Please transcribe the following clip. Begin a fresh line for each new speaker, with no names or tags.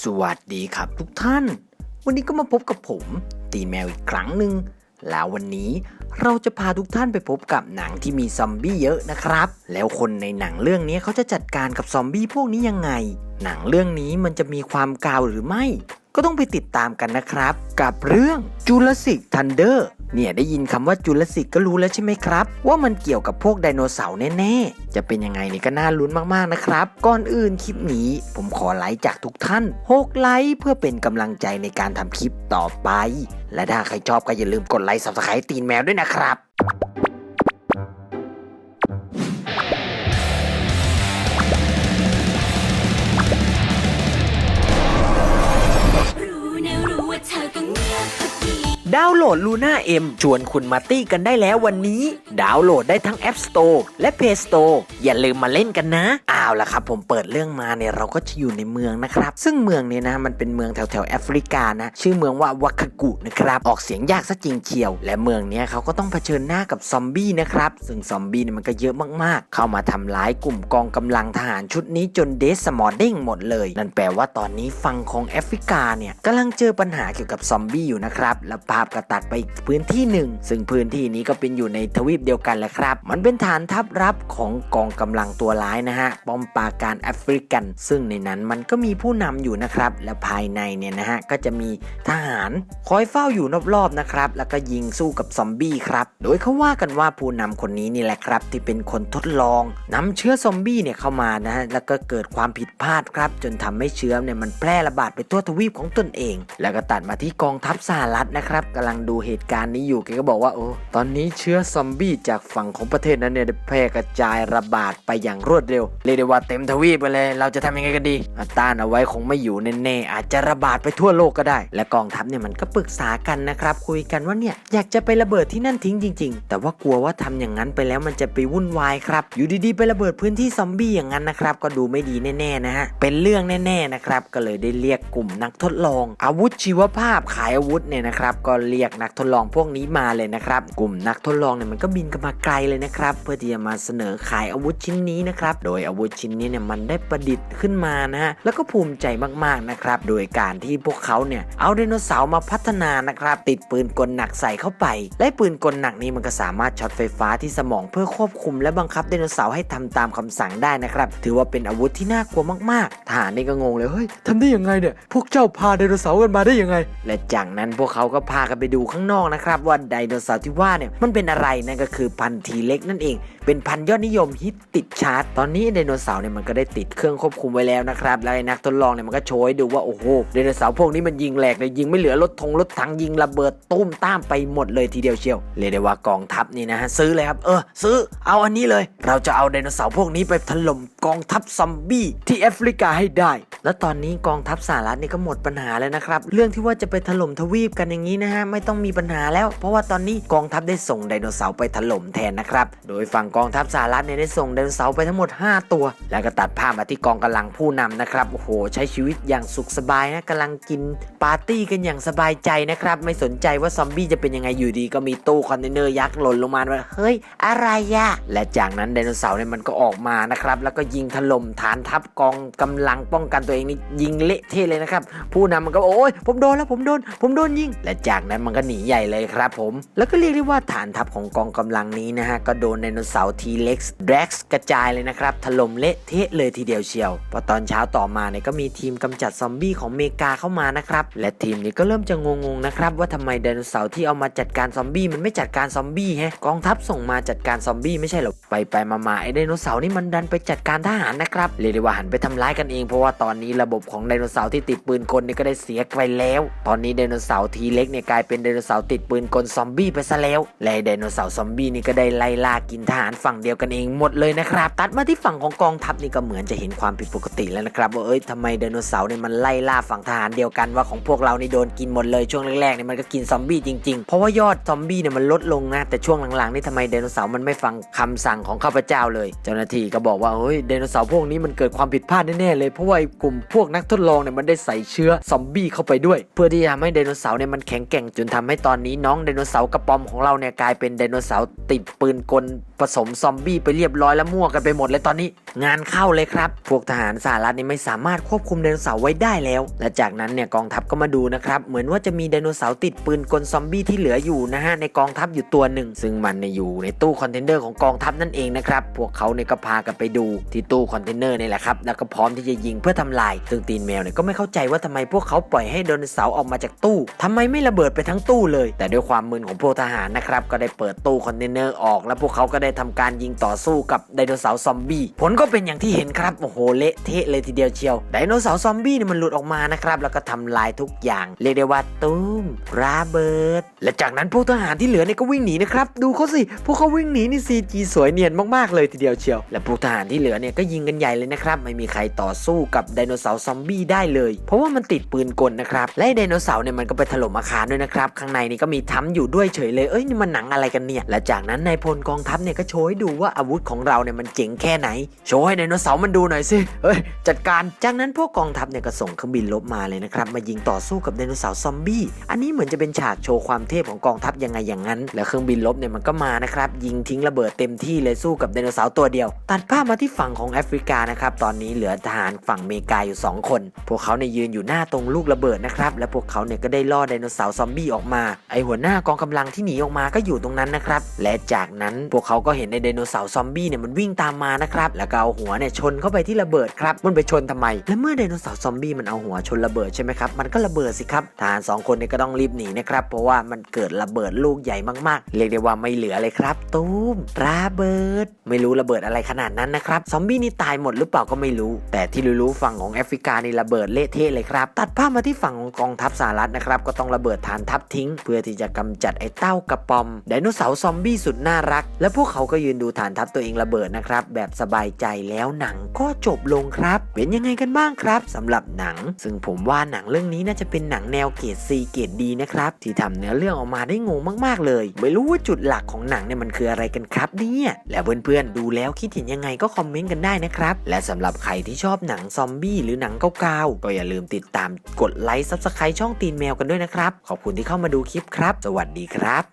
สวัสดีครับทุกท่าน วันนี้ก็มาพบกับผม ตีแมวอีกครั้งหนึ่งแล้ววันนี้เราจะพาทุกท่านไปพบกับหนังที่มีซอมบี้เยอะนะครับ แล้วคนในหนังเรื่องนี้เขาจะจัดการกับซอมบี้พวกนี้ยังไง หนังเรื่องนี้มันจะมีความกาวหรือไม่ ก็ต้องไปติดตามกันนะครับ กับเรื่อง Jurassic Thunder เนี่ยได้ยินคำว่า Jurassic ก็รู้แล้วใช่ไหมครับ ว่ามันเกี่ยวกับพวกไดโนเสาร์แน่ๆ จะเป็นยังไงนี่ก็น่าลุ้นมากๆนะครับ ก่อนอื่นคลิปนี้ ผมขอไลค์จากทุกท่าน6ไลค์เพื่อเป็นกำลังใจในการทำคลิปต่อไป และถ้าใครชอบก็อย่าลืมกดไลค์ Subscribe ตีนแมวด้วยนะครับ
ดา
วน์โหลด Luna M ชวนคุณมาตี้กันได้แล้ววันนี้ ดาวน์โหลดได้ทั้ง App Store และ Play Store อย่าลืมมาเล่นกันนะอ้าวละครับผมเปิดเรื่องมาเนี่ยเราก็จะอยู่ในเมืองนะครับ ซึ่งเมืองเนี่ยนะมันเป็นเมืองแถวแถวแอฟริกานะ ชื่อเมืองว่าวาคากุนะครับ ออกเสียงยากซะจริงเชียว และเมืองเนี้ยเขาก็ต้องเผชิญหน้ากับซอมบี้นะครับ ซึ่งซอมบี้เนี่ยมันก็เยอะมากๆ เข้ามาทำร้ายกลุ่มกองกำลังทหารชุดนี้จนเดสมอร์เด้งหมดเลย นั่นแปลว่าตอนนี้ฝั่งของแอฟริกาเนี่ยกำลังเจอปัญหาเกี่ยวกับซอมบี้อยู่นะครับและภาพกระตัดไปพื้นที่หนึ่ง ซึ่งพื้นที่นี้ก็เป็นอยู่ในทวีปเดียวกันแหละครับ มันเป็นฐานทัพรับของกองกำลังตัวร้ายนะฮะ ป้อมปราการแอฟริกัน ซึ่งในนั้นมันก็มีผู้นำอยู่นะครับ และภายในเนี่ยนะฮะก็จะมีทหารคอยเฝ้าอยู่รอบๆนะครับ แล้วก็ยิงสู้กับซอมบี้ครับ โดยเขาว่ากันว่าผู้นำคนนี้นี่แหละครับ ที่เป็นคนทดลองนำเชื้อซอมบี้เนี่ยเข้ามานะฮะ แล้วก็เกิดความผิดพลาดครับ จนทำให้เชื้อเนี่ยมันแพร่ระบาดไปทั่วทวีปของตนเอง แล้วก็ตัดมาที่กองทัพสหรัฐนะครับกำลังดูเหตุการณ์นี้อยู่แกก็บอกว่าโอ้ตอนนี้เชื้อซอมบี้จากฝั่งของประเทศนั้นเนี่ยแพร่กระจายระบาดไปอย่างรวดเร็วเรียกได้ว่าเต็มทวีปไปเลย เราจะทำยังไงกันดีต้านเอาไว้คงไม่อยู่แน่ๆอาจจะระบาดไปทั่วโลกก็ได้ และกองทัพเนี่ยมันก็ปรึกษากันนะครับ คุยกันว่าเนี่ยอยากจะไประเบิดที่นั่นทิ้งจริง ๆ แต่ว่ากลัวว่าทำอย่างนั้นไปแล้วมันจะไปวุ่นวายครับ อยู่ดีๆไประเบิดพื้นที่ซอมบี้อย่างนั้นนะครับ ก็ดูไม่ดีแน่ๆนะฮะเป็นเรื่องแน่ๆนะครับก็เลยได้เรียกกลุ่มนักทดลอง อาวุธชีวภาพขายอาวุธเนี่ยนะครับก็เรียกนักทดลองพวกนี้มาเลยนะครับ กลุ่มนักทดลองเนี่ยมันก็บินกันมาไกลเลยนะครับ เพื่อที่จะมาเสนอขายอาวุธชิ้นนี้นะครับ โดยอาวุธชิ้นนี้เนี่ยมันได้ประดิษฐ์ขึ้นมานะฮะแล้วก็ภูมิใจมากๆนะครับ โดยการที่พวกเขาเนี่ยเอาไดโนเสาร์มาพัฒนานะครับ ติดปืนกลหนักใส่เข้าไป และปืนกลหนักนี้มันก็สามารถช็อตไฟฟ้าที่สมองเพื่อควบคุม และบังคับไดโนเสาร์ให้ทำตามคำสั่งได้นะครับ ถือว่าเป็นอาวุธที่น่ากลัวมากๆทหารนี่ก็งงเลยเฮ้ยทำได้ยังไงเนี่ยพวกเจ้าพาไดโนเสาร์กันมาได้ยังไง และจากนั้นพวกเขาก็พากันไปดูข้างนอกนะครับว่าไดโนเสาร์ที่ว่าเนี่ยมันเป็นอะไรนั่นก็คือพันธุ์ทีเล็กนั่นเอง เป็นพันธุ์ยอดนิยมฮิตติดชาร์ตตอนนี้ไดโนเสาร์เนี่ยมันก็ได้ติดเครื่องควบคุมไว้แล้วนะครับแล้วนักทดลองเนี่ยมันก็โชว์ให้ดูว่าโอ้โหไดโนเสาร์พวกนี้มันยิงแหลกเลยยิงไม่เหลือรถทงรถถังยิงระเบิดตุ้มตามไปหมดเลยทีเดียวเชียวเรียกได้ว่ากองทัพนี่นะฮะซื้อเลยครับเออซื้อเอาอันนี้เลย เราจะเอาไดโนเสาร์พวกนี้ไปถล่มกองทัพซอมบี้ที่แอฟริกาให้ได้ แล้วตอนนี้กองทัพสหรัฐนี่ก็หมดปัญหาแล้วนะครับ เรื่องที่ว่าจะไปถล่มทวีปกันอย่างนี้นะฮะไม่ต้องมีปัญหาแล้ว เพราะว่าตอนนี้กองทัพได้ส่งไดโนเสาร์ไปถล่มแทนนะครับ โดยฝั่งกองทัพสหรัฐเนี่ยได้ส่งไดโนเสาร์ไปทั้งหมด 5 ตัว แล้วก็ตัดภาพมาที่กองกำลังผู้นำนะครับโอ้โหใช้ชีวิตอย่างสุขสบายนะกำลังกินปาร์ตี้กันอย่างสบายใจนะครับ ไม่สนใจว่าซอมบี้จะเป็นยังไงอยู่ดีก็มีตู้คอนเทนเนอร์ยักษ์หล่นลงมาว่าเฮ้ย อะไรอะและจากนั้นไดโนเสาร์เนี่ยมันก็ออกมานะครับแล้วก็ยิงถล่มฐานทัพกองกำลังป้องกันตัวเองนี่ยิงเละเทะเลยนะครับ ผู้นำมันก็บอกโอ้ยผมโดนแล้วผมโดน ผมโดนยิง และจากนั้นมันก็หนีใหญ่เลยครับผม แล้วก็เรียกได้ว่าฐานทัพของกองกำลังนี้นะฮะก็โดนไดโนเสาร์ทีเล็กซ์แดร็กซ์กระจายเลยนะครับถล่มเละเทะเลยทีเดียวเชียวพอตอนเช้าต่อมาเนี่ยก็มีทีมกำจัดซอมบี้ของเมกาเข้ามานะครับและทีมนี้ก็เริ่มจะงงๆนะครับว่าทำไมไดโนเสาร์ที่เอามาจัดการซอมบี้มันไม่จัดการซอมบี้ฮะกองทัพส่งมาจัดการซอมบี้ไม่ใช่หรอไปไปมาๆไอ้ไดโนเสาร์นี่มันดันไปจัดการทหารนะครับเรียกได้ว่าหันไปทำร้ายกันเองเพราะว่าตอนนี้ระบบของไดโนเสาร์ที่ติดปืนกลเนี่ยก็ได้เสียไปแล้ว ตอนนี้ไดโนเสาร์ทีเล็กเนี่ยกลายเป็นไดโนเสาร์ติดปืนกลซอมบี้ไปซะแล้ว และไดโนเสาร์ซอมบี้นี่ก็ได้ไล่ล่ากินทหารฝั่งเดียวกันเองหมดเลยนะครับ ตัดมาที่ฝั่งของกองทัพนี่ก็เหมือนจะเห็นความผิดปกติแล้วนะครับว่าเอ้ยทำไมไดโนเสาร์เนี่ยมันไล่ล่าฝั่งทหารเดียวกันว่าของพวกเรานี่โดนกินหมดเลยช่วงแรกๆเนี่ยมันก็กินซอมบี้จริงๆ เพราะว่ายอดซอมบี้เนี่ยมันลดลงนะแต่ช่วงหลังๆนี่ทำไมไดโนเสาร์มันไม่ฟังคำสั่งของข้าพเจ้าเลย เจ้าหน้าที่ก็บอกว่าเฮ้ยไดโนเสาร์พวกนี้มันเกิดความผิดพลาดแน่ๆเลยเพราะว่าไอ้กลุ่มพวกนักทดลองเนี่ยมันได้ใส่เชื้อซอมบี้เข้าไปด้วย เพื่อที่จะทำให้ไดโนเสาร์เนี่ยมันแข็งแกร่งจนทำให้ตอนนี้น้องไดโนเสาร์กระป๋อมของเราเนี่ยกลายเป็นไดโนเสาร์ติดปืนกลผสมซอมบี้ไปเรียบร้อยแล้วมั่วกันไปหมดเลยตอนนี้ งานเข้าเลยครับ พวกทหารสหรัฐนี่ไม่สามารถควบคุมไดโนเสาร์ไว้ได้แล้ว และจากนั้นเนี่ยกองทัพก็มาดูนะครับเหมือนว่าจะมีไดโนเสาร์ติดปืนกลซอมบี้ที่เหลืออยู่นะฮะในกองทัพอยู่ตัวหนึ่ง ซึ่งมันเนี่ยอยู่ในตู้คอนเทนเนอร์ของกองทัพนั่นเองนะครับพวกเขาเนี่ยก็พากันไปดูที่ตู้คอนเทนเนอร์นี่แหละครับแล้วก็พร้อมที่จะยิงเพื่อทำลาย ซึ่งตีนแมวเนี่ยก็ไม่เข้าใจว่าทำไมพวกเขาปล่อยให้ไดโนเสาร์ออกมาจากตู้ทำไมไม่ระเบิดไปทั้งตู้เลย แต่ด้วยความมึนของพวกทหารนะครับก็ได้เปิดตู้คอนเทนเนอร์ออก แล้วพวกเขาก็ได้ทำการยิงต่อสู้กับไดโนเสาร์ซอมบี้ผลก็เป็นอย่างที่เห็นครับโอ้โหเละเทะเลยทีเดียวเชียวไดโนเสาร์ซอมบี้เนี่ยมันหลุดออกมานะครับแล้วก็ทำลายทุกอย่างเรียกได้ว่าตุ้มระเบิด และจากนั้นพวกทหารที่เหลือเนี่ยก็วิ่งหนีนะครับดูเขาสิพวกเขาวิ่งหนีนี่ซีจีสวยเนียนมากๆเลยทีเดียวเชียว และพวกทหารที่เหลือเนี่ยก็ยิงกันใหญ่เลยนะครับไม่มีใครต่อสู้กับไดโนเสาร์ซอมบี้ได้เลย เพราะว่ามันติดปืนกลนะครับ และไดโนเสาร์เนี่ยมันก็ไปถล่มอาคารด้วยนะครับ ข้างในนี่ก็มีถ้ำอยู่ด้วยเฉยเลย เอ้ยนี่มันหนังอะไรกันเนี่ย และจากนั้นนายพลกองทัพเนี่ยก็โชว์ให้ดูว่าอาวุธของเราเนี่ยมันเจ๋งแค่ไหน โชว์ให้ไดโนเสาร์มันดูหน่อยสิ เฮ้ยจัดการ จากนั้นพวกกองทัพเนี่ยก็ส่งเครื่องบินลบมาเลยนะครับ มายิงต่อสู้กับไดโนเสาร์ซอมบี้ อันนี้เหมือนจะเป็นฉากโชว์ความเทพของกองทัพยังไงอย่างนั้น แล้วเครื่องบินลบเนี่ยมันก็มานะครับ ยิงทิ้งระเบิดเต็มที่เลยสู้กับไดโนเสาร์ตัวเดียว ตัดภาพมาที่ฝั่งของแอฟริกานะครับ ตอนนี้เหลือทหารฝั่งเมกาอยู่ 2 คน พวกเขาเนี่ยยืนอยู่หน้าตรงลูกระเบิดนะครับ และพวกเขาเนี่ยก็ได้ล่อไดโนเสาร์ซอมบี้ออกมา ไอหัวหน้ากองกำลังที่หนีออกมาก็อยู่ตรงนั้นนะครับ และจากนั้นพวกเขาก็เห็นในไดโนเสาร์ซอมบี้เนี่ยมันวิ่งตามมานะครับ แล้วก็เอาหัวเนี่ยชนเข้าไปที่ระเบิดครับ มันไปชนทำไม และเมื่อไดโนเสาร์ซอมบี้มันเอาหัวชนระเบิดใช่ไหมครับ มันก็ระเบิดสิครับทหารสองคนเนี่ยก็ต้องรีบหนีนะครับ เพราะว่ามันเกิดระเบิดลูกใหญ่มากๆ เรียกได้ว่าไม่เหลือเลยครับ ตูมระเบิด ไม่รู้ระเบิดอะไรขนาดนั้นนะครับ ซอมบี้นี่ตายหมดหรือเปล่าก็ไม่รู้ แต่ที่รู้ๆฝั่งของแอฟริกานี่ระเบิดเละเทะเลยครับ ตัดภาพมาที่ฝั่งของกองทัพสหรัฐนะครับก็ต้องระเบิดฐานทัพทิ้ง เพื่อที่จะกำจัดไอ้เต้ากระปอมไดโนเสาร์ซอมบี้สุดน่ารัก และพวกเขาก็ยืนดูฐานทัพตัวเองระเบิดนะครับแบบสบายใจแล้วหนังก็จบลงครับ เป็นยังไงกันบ้างครับสำหรับหนัง ซึ่งผมว่าหนังเรื่องนี้น่าจะเป็นหนังแนวเกรด C เกรดดีนะครับที่ทำเนื้อเรื่องออกมาได้งงมากๆเลย ไม่รู้ว่าจุดหลักของหนังเนี่ยมันคืออะไรกันครับเนี่ยแล้วเพื่อนๆดูแล้วคิดเห็นยังไงก็คอมเมนต์กันได้นะครับและสำหรับใครที่ชอบหนังซอมบี้หรือหนังเก่าๆก็อย่าลืมติดตามกดไลค์ซับสไครต์ช่องตีนแมวกันด้วยนะครับ ขอบคุณที่เข้ามาดูคลิปครับ สวัสดีครับ